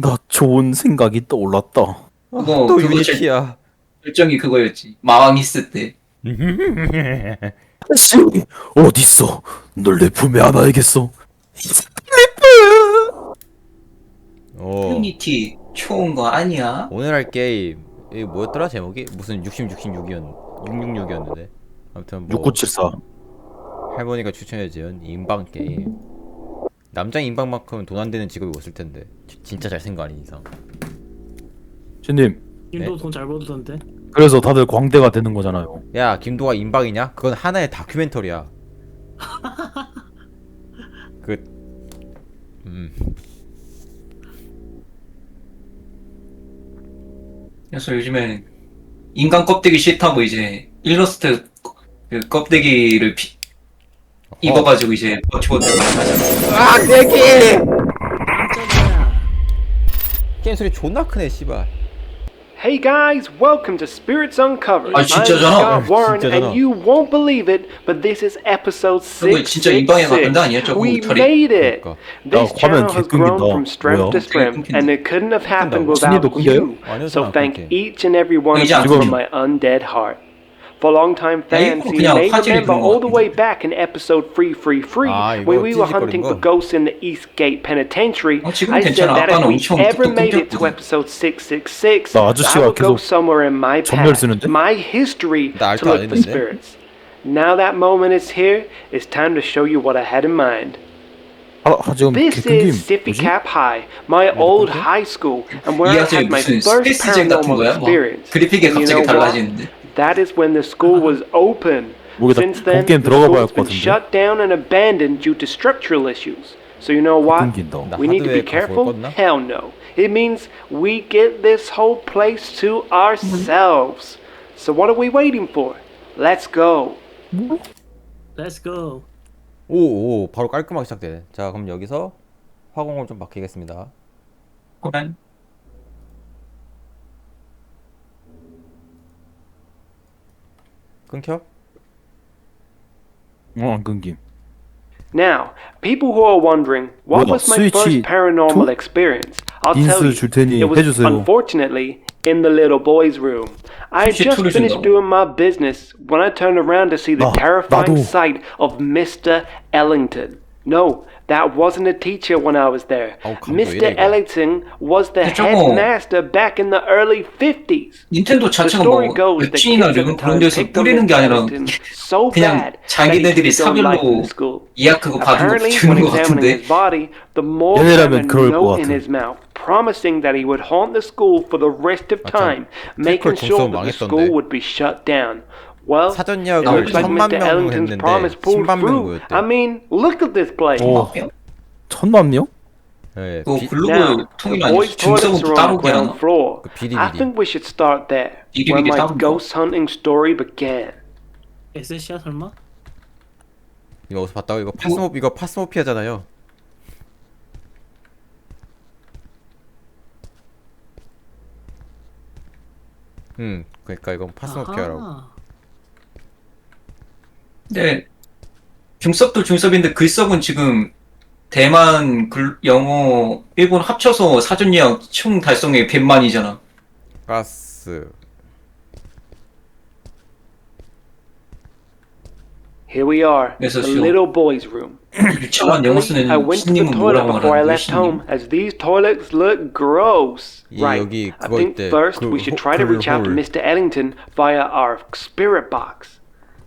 나 좋은 생각이 떠올랐다. 그거 또 그거 절- 유니티야. 결정이 그거였지. 마왕 있을 때. 씨, 어딨어? 널 내 품에 안아야겠어. 오. 유니티 좋은 거 아니야? 오늘 할 게임 이 뭐였더라 제목이 무슨 60 66이었 666이었는데 아무튼 뭐 6974. 할머니가 추천해 준 인방 게임 남자 인방만큼 돈안 되는 직업이 없을 텐데 지- 진짜 잘생긴 거 아닌 이상 신님, 님도 네? 돈잘 벌던데. 그래서 다들 광대가 되는 거잖아요. 야 김도가 인방이냐? 그건 하나의 다큐멘터리야 그 음. 그래서 요즘에 인간 껍데기 싫다고 이제 일러스트 그 껍데기를 피, 입어가지고 이제 버치버치 하잖아. 아 깜짝이야. 게임 소리 존나 크네 씨발 Hey guys, welcome to Spirits Uncovered. 아, 진짜잖아. I'm Scott Warren, 진짜잖아. and you won't believe it, but this is episode 저거 진짜 인방에 갔던 데 666. 아니야? 저거 We 다리. made it. 그러니까. This 야, 화면 channel has 개끊긴다. grown from strength 뭐야? to strength, and it couldn't have happened 끊긴다고? without 끊겨요? you. 아니요, So 저는 안 thank 끊겨. each and every one of you from 끊겨. my undead heart. For longtime fans, 이거 you 그냥 may 화질이 remember 그런 거 all the way 같은데. back in episode Free Free Free, 아, 이거 where we were 찌질거리는 hunting for 거? ghosts in the Eastgate Penitentiary. 어, 지금 I said 괜찮아. that if 아까는 we 엄청 ever 뚝뚝 made it to 끊겼거든. episode 666, 나 I 아저씨가 would go 계속 somewhere in my 전멸 past, 쓰는데? my history, 나 to 알도 안 look for 했는데? spirits. Now that moment is here, it's time to show you what I had in mind. 하, 하 지금 This 개끈김 is Sippy 뭐지? Cap High, my old high school, and where 이 I 아저씨 had my 무슨 first 스페이스잼 같은 paranormal 거야? 뭐 experience. 그래픽이 And you 갑자기 know what? 달라지는데. That is when the school was open. 모르겠다. Since then, 본 게임 the 들어가 school 봐야 has 할 것 been 같은데. shut down and abandoned due to structural issues. So you know what? 끊긴다. 나 We need to be 하드웨어 careful? 바꿀 껐나? Hell no. It means we get this whole place to ourselves. So what are we waiting for? Let's go. Let's go. 오오 바로 깔끔하게 시작되네 자 그럼 여기서 화공을 좀 바뀌겠습니다 그만. 끊겨? 어, 안 끊김. Now, people who are wondering, what 뭐다, was my first 스위치 paranormal 투? experience? I'll 인스 tell you. 줄 테니 It was 해주세요. unfortunately in the little boy's room. I had 스위치 just 투를 finished 준다고? doing my business when I turned around to see the 나, terrifying 나도. sight of Mr. Ellington. No, that wasn't a teacher when I was there. 어우, 감도 Mr. 이래, 이거. Ellington was the 근데 저거- headmaster back in the early 50s. 닌텐도 The 자체가 뭐 story goes that 웹진이나 kids at 이런 the 그런 time 데서 picked on 뿌리는 게 Mr. 아니라 Ellington so 그냥 bad that he 자기네들이 don't like him 사별로 in school. 예약 그거 받은 거 Apparently, 주는 when 거 examining 같은데. his body, the morgue 얘네라면 found a 그럴 것 note in 같아. his mouth, promising that he would haunt the school for the rest of time, making 태클 sure 공성 that the 망했던데. school would be shut down. Well, 사전 it 예약을 looks like 천만 Mr. 명 했는데 promise pulled 10만 명 through. 모였대. I mean, look at this place. 오, 천만 명? 예, 블로그 Now, the 통일 boys' 아니지? on 따로 그냥 floor. 그 비리비리. I think we should start there, where 비리비리 my 따로 ghost hunting story began. 에셋이야 설마? 이거 어디서 봤다고 이거 파스모 이거 파스모피아잖아요 음 그러니까 이건 파스모피아라고 아하. 근데 중섭도 중섭인데 글섭은 지금 대만 글, 영어, 일본 합쳐서 사전 예약 총 달성액 100만이잖아. 가스 Here we are, Yes, the sure. little boy's room. 유창한 영어 Luckily, I 쓰는 went to the 신님은 toilet 뭐라고 before I 말하는 거야, left home, 신님? as these toilets look gross. 이 right. 여기 I 그거 think 있대. first 그 we should 호- try to 그 reach out to 홀. Mr. Ellington via our spirit box.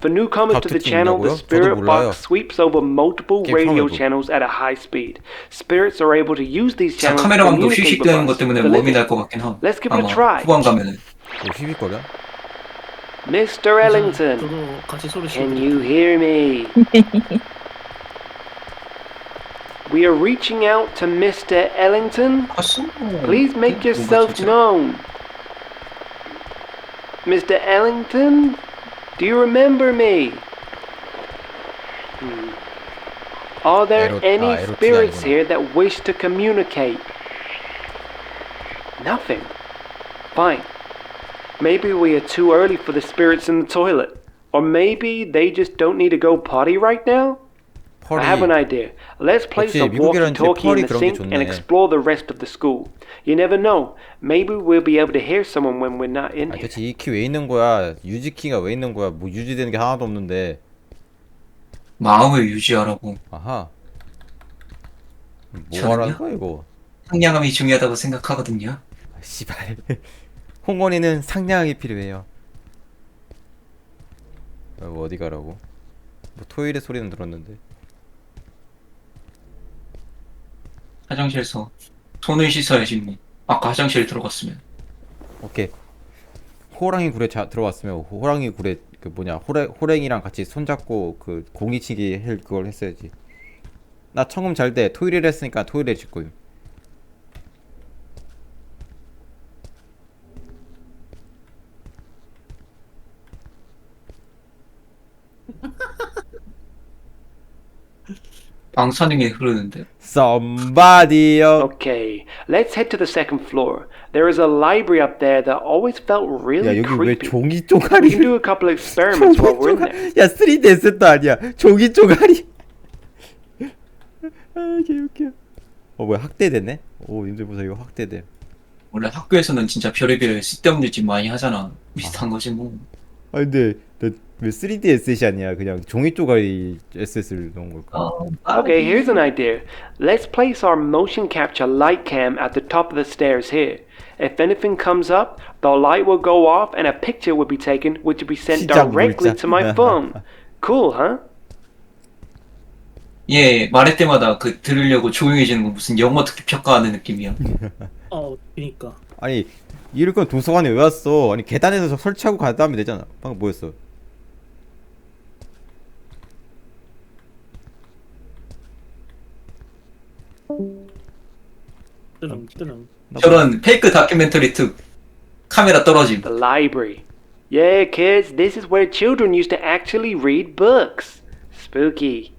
For newcomers to the channel, the Spirit Box sweeps over multiple radio channels at a high speed. Spirits are able to use these channels to communicate with us. Let's give it a try. Mr. Ellington, can you hear me? we are reaching out to Mr. Ellington. Please make yourself known. Mr. Ellington? Do you remember me? Hmm. Are there any ah, spirits here that wish to communicate? Nothing. Fine. Maybe we are too early for the spirits in the toilet. Or maybe they just don't need to go potty right now? 펄이 I have an idea. Let's place 역시 a 미국이라는 집에 walkie-talkie in the sink and explore the rest of the school. You never know. Maybe we'll be able to hear someone when we're not in 아 here. 대체 이 키 왜 있는 거야 유지 키가 왜 있는 거야 뭐 유지되는 게 하나도 없는데 마음을 유지하라고. 아하 뭐 저는요? 하라는 거야 이거 상냥함이 중요하다고 생각하거든요. 아, 씨발 홍원이는 상냥하게 필요해요 어, 뭐 어디 가라고 뭐 토일의 소리는 들었는데 화장실에서 손을 씻어야지 뭐. 아까 화장실 들어갔으면. 오케이 호랑이 굴에 자, 들어왔으면 호랑이 굴에 그 뭐냐 호래, 호랭이랑 같이 손잡고 그 공이치기 할 그걸 했어야지 나 청음 잘 돼 토일을 했으니까 토일에 짓고 방사능이 흐르는데. somebody요 Okay, let's head to the second floor. There is a library up there that always felt 야 really 여기 왜 creepy. 종이 We can 쪼가리를 do a couple experiments while we're in there. 야 3D 에셋도 아니야 종이 쪼가리 아 개웃겨 어 뭐야 확대됐네? 오 님들 보세요 이거 확대돼 원래 학교에서는 진짜 별의별 쓸데없는 짓 많이 하잖아. 비슷한 거지 뭐. 아 근데 나 왜 3D 에셋이 아니야 그냥 종이 쪼가리 에셋을 넣은 걸까 어, Okay, here's an idea. Let's place our motion capture light cam at the top of the stairs here. If anything comes up, the light will go off and a picture will be taken, which will be sent 시작 directly to my phone. Cool, huh? 예, 말할 때마다 그 들으려고 조용해지는 거 무슨 영어 듣기 평가하는 느낌이야. 어 그니까 아니 이럴 건 도서관에 왜 왔어 아니 계단에서 저 설치하고 갔다 하면 되잖아 방금 뭐였어 뜨릉 뜨릉 저런 페이크 다큐멘터리 특 카메라 떨어짐. The library. Yeah, kids, this is where children used to actually read books. Spooky.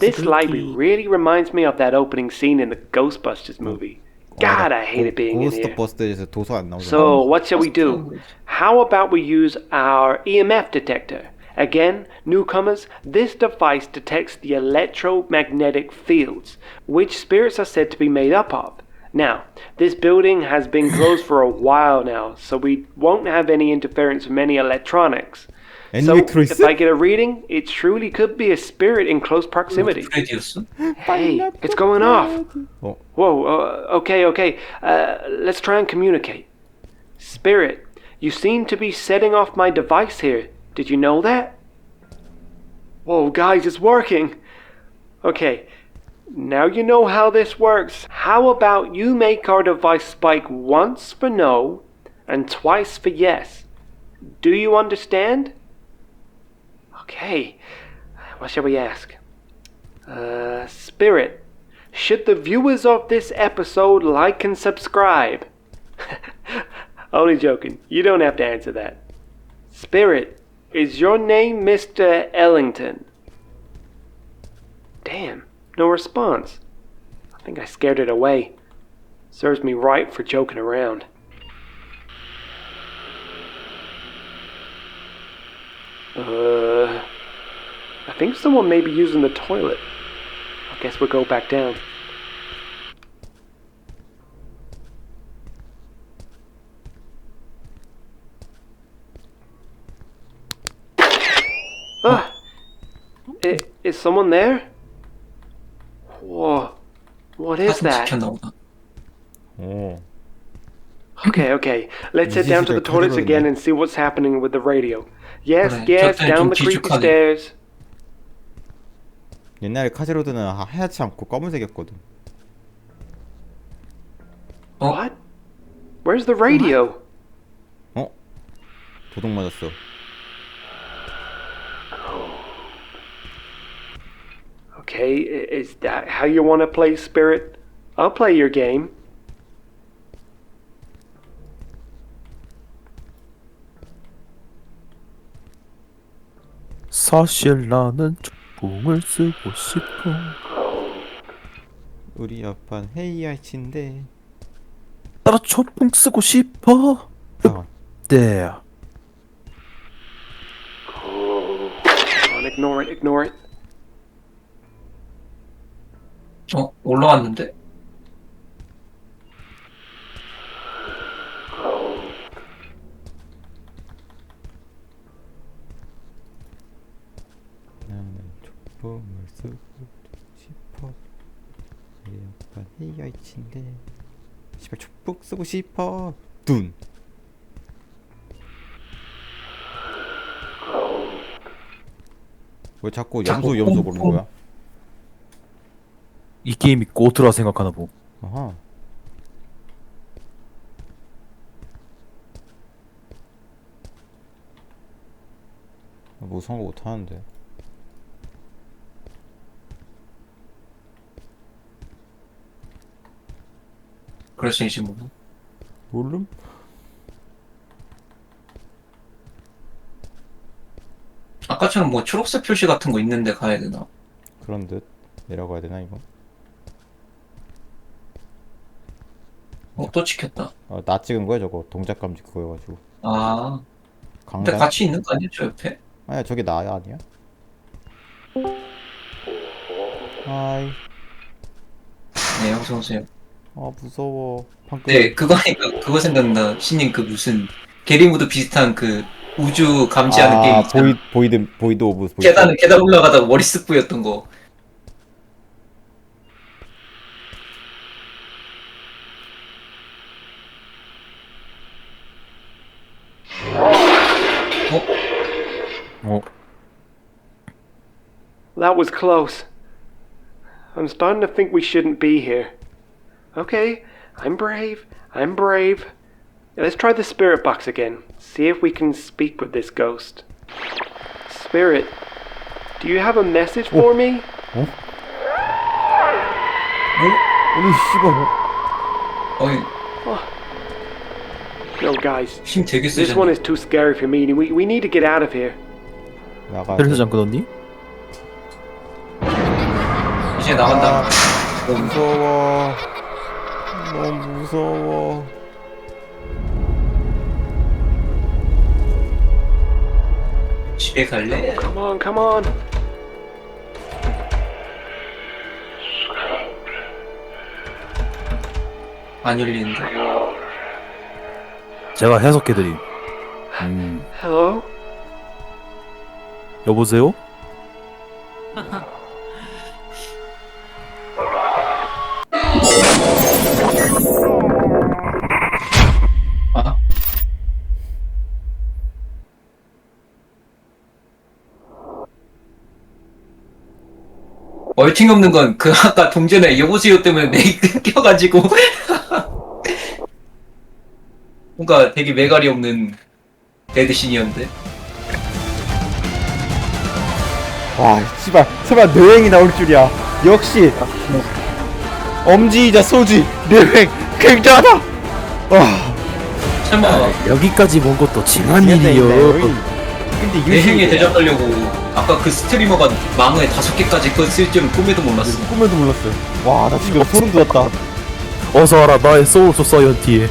This Spooky. library really reminds me of that opening scene in the Ghostbusters movie. God, I hated being in here. 고스트버스터에서 도서 안 나오잖아 So, what shall we do? How about we use our EMF detector? Again, newcomers, this device detects the electromagnetic fields, which spirits are said to be made up of. Now, this building has been closed for a while now, so we won't have any interference from any electronics. And so, if I get a reading, it truly could be a spirit in close proximity. hey, it's going off. Whoa, uh, okay, okay. Uh, let's try and communicate. Spirit, you seem to be setting off my device here. Did you know that? Whoa, guys, it's working. Okay, now you know how this works. How about you make our device spike once for no and twice for yes? Do you understand? Okay, what shall we ask? Uh, Spirit, should the viewers of this episode like and subscribe? Only joking. You don't have to answer that. Spirit, is your name Mr. Ellington? Damn, no response. I think I scared it away. Serves me right for joking around. Uh, I think someone may be using the toilet. I guess we'll go back down. Someone there? Whoa. What is 사진 that? 지켰나 보다. 어 Okay, okay. Let's head down to the toilets again and see what's happening with the radio. Yes, 그래, yes, 저때는 down 좀 the creepy 길쭉하네. stairs. 옛날에 카제로드는 하- 하얗지 않고 검은색이었거든 어? What? Where's the radio? 어? 도둑 맞았어 Okay, is that how you want to play Spirit? I'll play your game. 사실 나는 총 쓰고 싶어. 우리 아빠는 헤이아치인데 나도 초풍 쓰고 싶어. 잠깐 네. Come on, ignore it, ignore it. 어 올라왔는데? 나는 족봉을 쓰고 싶어 약간 헤어이친데 씨발 족봉 쓰고 싶어 둔 왜 자꾸 염소 염소 부르는 거야? 이 게임이 꼬트라 생각하나 보. 아하 나 무서운 거 못하는데 그럴 수 있지 뭐. 모름? 아까처럼 뭐 초록색 표시 같은 거 있는데 가야 되나? 그런 듯 내려가야 되나 이거? 어 또 찍혔다. 어, 나 찍은 거야 저거 동작 감지 그거여가지고 아 근데 강단? 같이 있는 거 아니야 저 옆에? 아니야 저게 나야 아니야? 하이 네 어서 오세요. 아 무서워 방금 네 그거 하니까 그거 생각나. 신님 그 무슨 게리무드 비슷한 그 우주 감지하는 아, 게임 있잖아. 보이, 보이드 보이드 오브 보이드 계단 계단 올라가다가 머리 쓱 뿌였던 거. That was close. I'm starting to think we shouldn't be here. Okay, I'm brave. I'm brave. Let's try the spirit box again. See if we can speak with this ghost. Spirit, do you have a message for me? 아니 씨발 어이 No, guys. 힘 되게 This one 세잖아. is too scary for me. We, we need to get out of here. 나가 헬스장 끊었니? 이제 나간다. 아, 무서워 너무 무서워 집에 갈래? Come on, come on. 안 열리는데. 제가 해석해드림. 음, Hello? 여보세요? 얼팅 없는 건 그 아까 동전에 여보세요 때문에 내이 끊겨가지고. 뭔가 되게 매갈이 없는 데드신이었는데. 와 씨발 설마 뇌행이 나올 줄이야. 역시. 엄지이자 소지 뇌행 굉장하다. 와 설마. 여기까지 본 것도 지난 일이요. 근데 내생에 유식이 대접하려고 아까 그 스트리머가 망에 다섯 개까지 그거 쓸 줄은 꿈에도 몰랐어. 꿈에도 몰랐어요. 와 나 지금 소름 돋았다. 어서 와라 나의 소울 소사이언티에.